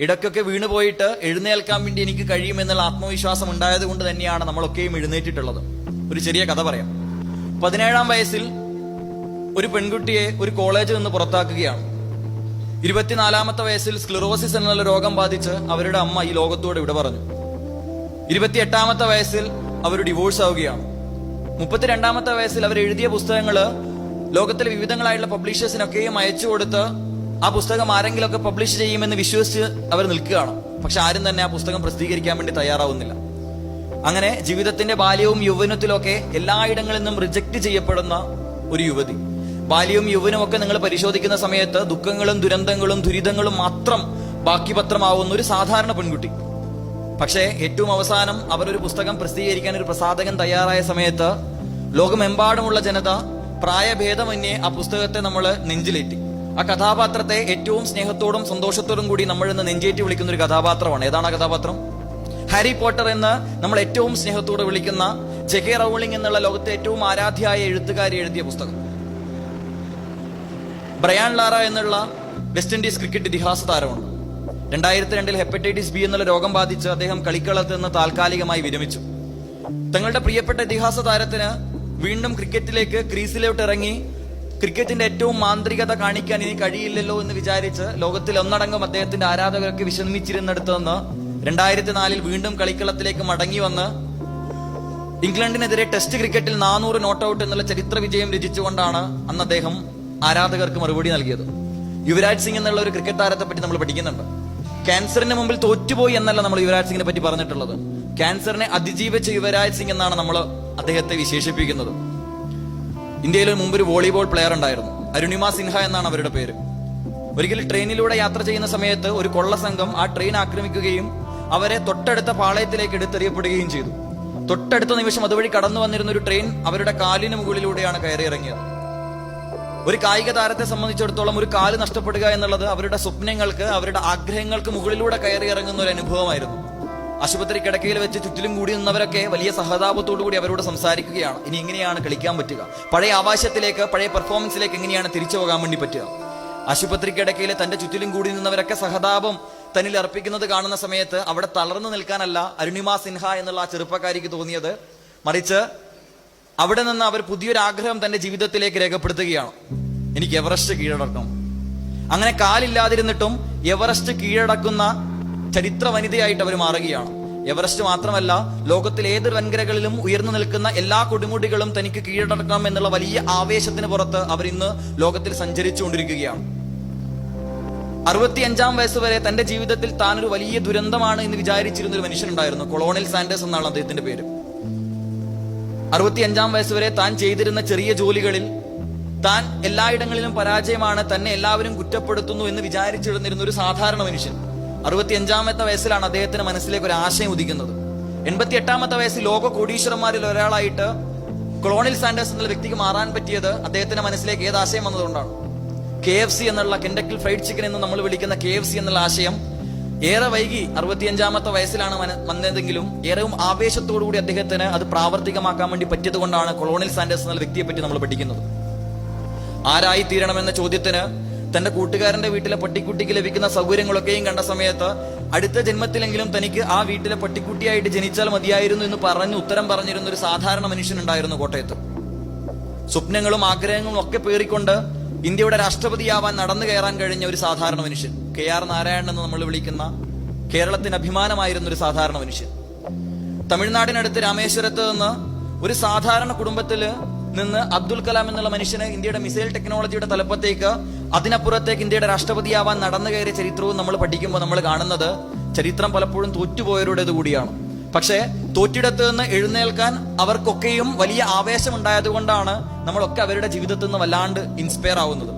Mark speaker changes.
Speaker 1: ഇടയ്ക്കൊക്കെ വീണു പോയിട്ട് എഴുന്നേൽക്കാൻ വേണ്ടി എനിക്ക് കഴിയുമെന്നുള്ള ആത്മവിശ്വാസം ഉണ്ടായത് കൊണ്ട് തന്നെയാണ് നമ്മളൊക്കെയും എഴുന്നേറ്റിട്ടുള്ളത്. ഒരു ചെറിയ കഥ പറയാം. പതിനേഴാം വയസ്സിൽ ഒരു പെൺകുട്ടിയെ ഒരു കോളേജിൽ നിന്ന് പുറത്താക്കുകയാണ്. ഇരുപത്തിനാലാമത്തെ വയസ്സിൽ സ്ക്ലിറോസിസ് എന്നുള്ള രോഗം ബാധിച്ച് അവരുടെ അമ്മ ഈ ലോകത്തോട് ഇവിടെ പറഞ്ഞു. ഇരുപത്തിയെട്ടാമത്തെ വയസ്സിൽ അവർ ഡിവോഴ്സ് ആവുകയാണ്. മുപ്പത്തിരണ്ടാമത്തെ വയസ്സിൽ അവർ എഴുതിയ പുസ്തകങ്ങൾ ലോകത്തിലെ വിവിധങ്ങളായിട്ടുള്ള പബ്ലിഷേഴ്സിനൊക്കെയും അയച്ചു കൊടുത്ത് ആ പുസ്തകം ആരെങ്കിലുമൊക്കെ പബ്ലിഷ് ചെയ്യുമെന്ന് വിശ്വസിച്ച് അവർ നിൽക്കുകയാണ്. പക്ഷെ ആരും തന്നെ ആ പുസ്തകം പ്രസിദ്ധീകരിക്കാൻ വേണ്ടി തയ്യാറാവുന്നില്ല. അങ്ങനെ ജീവിതത്തിന്റെ ബാല്യവും യൗവനത്തിലൊക്കെ എല്ലായിടങ്ങളിൽ നിന്നും റിജക്ട് ചെയ്യപ്പെടുന്ന ഒരു യുവതി. ബാല്യവും യൗവനവും ഒക്കെ നിങ്ങൾ പരിശോധിക്കുന്ന സമയത്ത് ദുഃഖങ്ങളും ദുരന്തങ്ങളും ദുരിതങ്ങളും മാത്രം ബാക്കി പത്രമാവുന്ന ഒരു സാധാരണ പെൺകുട്ടി. പക്ഷേ ഏറ്റവും അവസാനം അവരൊരു പുസ്തകം പ്രസിദ്ധീകരിക്കാൻ ഒരു പ്രസാധകൻ തയ്യാറായ സമയത്ത് ലോകമെമ്പാടുമുള്ള ജനത പ്രായഭേദമന്യേ ആ പുസ്തകത്തെ നമ്മൾ നെഞ്ചിലേറ്റി. ആ കഥാപാത്രത്തെ ഏറ്റവും സ്നേഹത്തോടും സന്തോഷത്തോടും കൂടി നമ്മൾ ഇന്ന് നെഞ്ചേറ്റി വിളിക്കുന്ന ഒരു കഥാപാത്രമാണ്. ഏതാണ് ആ കഥാപാത്രം? ഹാരി പോട്ടർ എന്ന് നമ്മൾ ഏറ്റവും സ്നേഹത്തോടെ വിളിക്കുന്ന ജെകെ റൗളിംഗ് എന്നുള്ള ലോകത്തെ ഏറ്റവും ആരാധ്യയായ എഴുത്തുകാരി എഴുതിയ പുസ്തകം. ബ്രയാൻ ലാറ എന്നുള്ള വെസ്റ്റ് ഇൻഡീസ് ക്രിക്കറ്റ് ഇതിഹാസ താരമാണ്. രണ്ടായിരത്തി രണ്ടിൽ ഹെപ്പറ്റൈറ്റിസ് ബി എന്നുള്ള രോഗം ബാധിച്ച് അദ്ദേഹം കളിക്കളത്ത് നിന്ന് താൽക്കാലികമായി വിരമിച്ചു. തങ്ങളുടെ പ്രിയപ്പെട്ട ഇതിഹാസ താരത്തിന് വീണ്ടും ക്രിക്കറ്റിലേക്ക് ക്രീസിലോട്ട് ഇറങ്ങി ക്രിക്കറ്റിന്റെ ഏറ്റവും മാന്ത്രികത കാണിക്കാൻ ഇനി കഴിയില്ലല്ലോ എന്ന് വിചാരിച്ച് ലോകത്തിൽ ഒന്നടങ്കം അദ്ദേഹത്തിന്റെ ആരാധകർക്ക് വിഷമിച്ചിരുന്നിടത്ത് നിന്ന് രണ്ടായിരത്തി നാലിൽ വീണ്ടും കളിക്കളത്തിലേക്ക് മടങ്ങി വന്ന് ഇംഗ്ലണ്ടിനെതിരെ ടെസ്റ്റ് ക്രിക്കറ്റിൽ നാനൂറ് നോട്ട് ഔട്ട് എന്നുള്ള ചരിത്ര വിജയം രചിച്ചുകൊണ്ടാണ് അന്ന് അദ്ദേഹം ആരാധകർക്ക് മറുപടി നൽകിയത്. യുവരാജ് സിംഗ് എന്നുള്ള ഒരു ക്രിക്കറ്റ് താരത്തെ പറ്റി നമ്മൾ പഠിക്കുന്നുണ്ട്. ക്യാൻസറിന് മുമ്പിൽ തോറ്റുപോയി എന്നല്ല നമ്മൾ യുവരാജ് സിംഗിനെ പറ്റി പറഞ്ഞിട്ടുള്ളത്. ക്യാൻസറിനെ അതിജീവിച്ച യുവരാജ് സിംഗ് എന്നാണ് നമ്മൾ അദ്ദേഹത്തെ വിശേഷിപ്പിക്കുന്നത്. ഇന്ത്യയിൽ മുമ്പ് ഒരു വോളിബോൾ പ്ലെയർ ഉണ്ടായിരുന്നു. അരുണിമ സിൻഹ എന്നാണ് അവരുടെ പേര്. ഒരിക്കൽ ട്രെയിനിലൂടെ യാത്ര ചെയ്യുന്ന സമയത്ത് ഒരു കൊള്ള സംഘം ആ ട്രെയിൻ ആക്രമിക്കുകയും അവരെ തൊട്ടടുത്ത പാളയത്തിലേക്ക് എടുത്തെറിയപ്പെടുകയും ചെയ്തു. തൊട്ടടുത്ത നിമിഷം അതുവഴി കടന്നു വന്നിരുന്ന ഒരു ട്രെയിൻ അവരുടെ കാലിന് മുകളിലൂടെയാണ് കയറിയിറങ്ങിയത്. ഒരു കായിക താരത്തെ സംബന്ധിച്ചിടത്തോളം ഒരു കാൽ നഷ്ടപ്പെടുക എന്നുള്ളത് അവരുടെ സ്വപ്നങ്ങൾക്ക് അവരുടെ ആഗ്രഹങ്ങൾക്ക് മുകളിലൂടെ കയറി ഇറങ്ങുന്ന ഒരു അനുഭവമായിരുന്നു. ആശുപത്രി കിടക്കയിൽ വെച്ച് ചുറ്റിലും കൂടി നിന്നവരൊക്കെ വലിയ സഹതാപത്തോടു കൂടി അവരോട് സംസാരിക്കുകയാണ്. ഇനി എങ്ങനെയാണ് കളിക്കാൻ പറ്റുക? പഴയ ആവാശത്തിലേക്ക് പഴയ പെർഫോമൻസിലേക്ക് എങ്ങനെയാണ് തിരിച്ചു പോകാൻ വേണ്ടി പറ്റുക? ആശുപത്രി കിടക്കയിൽ തന്റെ ചുറ്റിലും കൂടി നിന്നവരൊക്കെ സഹതാപം തന്നിൽ അർപ്പിക്കുന്നത് കാണുന്ന സമയത്ത് അവിടെ തളർന്നു നിൽക്കാനല്ല അരുണിമ സിൻഹ എന്നുള്ള ആ ചെറുപ്പക്കാരിക്ക് തോന്നിയത്. മറിച്ച് അവിടെ നിന്ന് അവർ പുതിയൊരു ആഗ്രഹം തന്റെ ജീവിതത്തിലേക്ക് രേഖപ്പെടുത്തുകയാണ്. എനിക്ക് എവറസ്റ്റ് കീഴടക്കണം. അങ്ങനെ കാലില്ലാതിരുന്നിട്ടും എവറസ്റ്റ് കീഴടക്കുന്ന ചരിത്ര വനിതയായിട്ട് അവർ മാറുകയാണ്. എവറസ്റ്റ് മാത്രമല്ല ലോകത്തിലെ ഏത് വൻകരകളിലും ഉയർന്നു നിൽക്കുന്ന എല്ലാ കൊടുമുടികളും തനിക്ക് കീഴടക്കാം എന്നുള്ള വലിയ ആവേശത്തിന് പുറത്ത് അവർ ഇന്ന് ലോകത്തിൽ സഞ്ചരിച്ചുകൊണ്ടിരിക്കുകയാണ്. അറുപത്തിയഞ്ചാം വയസ്സ് വരെ തന്റെ ജീവിതത്തിൽ താൻ ഒരു വലിയ ദുരന്തമാണ് എന്ന് വിചാരിച്ചിരുന്ന ഒരു മനുഷ്യനുണ്ടായിരുന്നു. കൊളോണിൽ സാൻഡേഴ്സ് എന്നാണ് അദ്ദേഹത്തിന്റെ പേര്. അറുപത്തിയഞ്ചാം വയസ്സ് വരെ താൻ ചെയ്തിരുന്ന ചെറിയ ജോലികളിൽ താൻ എല്ലായിടങ്ങളിലും പരാജയമാണ് തന്നെ എല്ലാവരും കുറ്റപ്പെടുത്തുന്നു എന്ന് വിചാരിച്ചിരുന്നിരുന്ന ഒരു സാധാരണ മനുഷ്യൻ. അറുപത്തിയഞ്ചാമത്തെ വയസ്സിലാണ് അദ്ദേഹത്തിന് മനസ്സിലേക്ക് ഒരു ആശയം ഉദിക്കുന്നത്. എൺപത്തി എട്ടാമത്തെ വയസ്സിൽ ലോക കോടീശ്വരന്മാരിൽ ഒരാളായിട്ട് കൊളോണിൽ സാൻഡേഴ്സ് എന്നുള്ള വ്യക്തിക്ക് മാറാൻ പറ്റിയത് അദ്ദേഹത്തിന്റെ മനസ്സിലേക്ക് ഏത് ആശയം വന്നതുകൊണ്ടാണ്? കെ എഫ് സി എന്നുള്ള കെൻഡക്കിൽ ഫ്രൈഡ് ചിക്കൻ എന്ന് നമ്മൾ വിളിക്കുന്ന കെ എഫ് സി എന്നുള്ള ആശയം ഏറെ വൈകി അറുപത്തിയഞ്ചാമത്തെ വയസ്സിലാണ് വന്നതെങ്കിലും ഏറെയും ആവേശത്തോടുകൂടി അദ്ദേഹത്തിന് അത് പ്രാവർത്തികമാക്കാൻ വേണ്ടി പറ്റിയത് കൊണ്ടാണ് കൊളോണിൽ സാൻഡേഴ്സ് എന്നുള്ള വ്യക്തിയെ പറ്റി നമ്മൾ പഠിക്കുന്നത്. ആരായി തീരണമെന്ന ചോദ്യത്തിന് തന്റെ കൂട്ടുകാരന്റെ വീട്ടിലെ പട്ടിക്കുട്ടിക്ക് ലഭിക്കുന്ന സൗകര്യങ്ങളൊക്കെയും കണ്ട സമയത്ത് അടുത്ത ജന്മത്തിലെങ്കിലും തനിക്ക് ആ വീട്ടിലെ പട്ടിക്കുട്ടിയായിട്ട് ജനിച്ചാൽ മതിയായിരുന്നു എന്ന് പറഞ്ഞ് ഉത്തരം പറഞ്ഞിരുന്ന ഒരു സാധാരണ മനുഷ്യനുണ്ടായിരുന്നു കോട്ടയത്ത്. സ്വപ്നങ്ങളും ആഗ്രഹങ്ങളും ഒക്കെ പേറിക്കൊണ്ട് ഇന്ത്യയുടെ രാഷ്ട്രപതിയാവാൻ നടന്നു കയറാൻ കഴിഞ്ഞ ഒരു സാധാരണ മനുഷ്യൻ. കെ ആർ നാരായണൻ എന്ന് നമ്മൾ വിളിക്കുന്ന കേരളത്തിന് അഭിമാനമായിരുന്ന ഒരു സാധാരണ മനുഷ്യൻ. തമിഴ്നാടിനടുത്ത് രാമേശ്വരത്ത് നിന്ന് ഒരു സാധാരണ കുടുംബത്തിൽ നിന്ന് അബ്ദുൽ കലാം എന്നുള്ള മനുഷ്യന് ഇന്ത്യയുടെ മിസൈൽ ടെക്നോളജിയുടെ തലപ്പത്തേക്ക് അതിനപ്പുറത്തേക്ക് ഇന്ത്യയുടെ രാഷ്ട്രപതിയാവാൻ നടന്നു കയറിയ ചരിത്രവും നമ്മൾ പഠിക്കുമ്പോൾ നമ്മൾ കാണുന്നത് ചരിത്രം പലപ്പോഴും തോറ്റുപോയവരുടേത് കൂടിയാണ്. പക്ഷേ തോറ്റിടത്ത് നിന്ന് എഴുന്നേൽക്കാൻ അവർക്കൊക്കെയും വലിയ ആവേശം ഉണ്ടായതുകൊണ്ടാണ് നമ്മളൊക്കെ അവരുടെ ജീവിതത്തിൽ നിന്ന് വല്ലാണ്ട് ഇൻസ്പയർ ആവുന്നത്.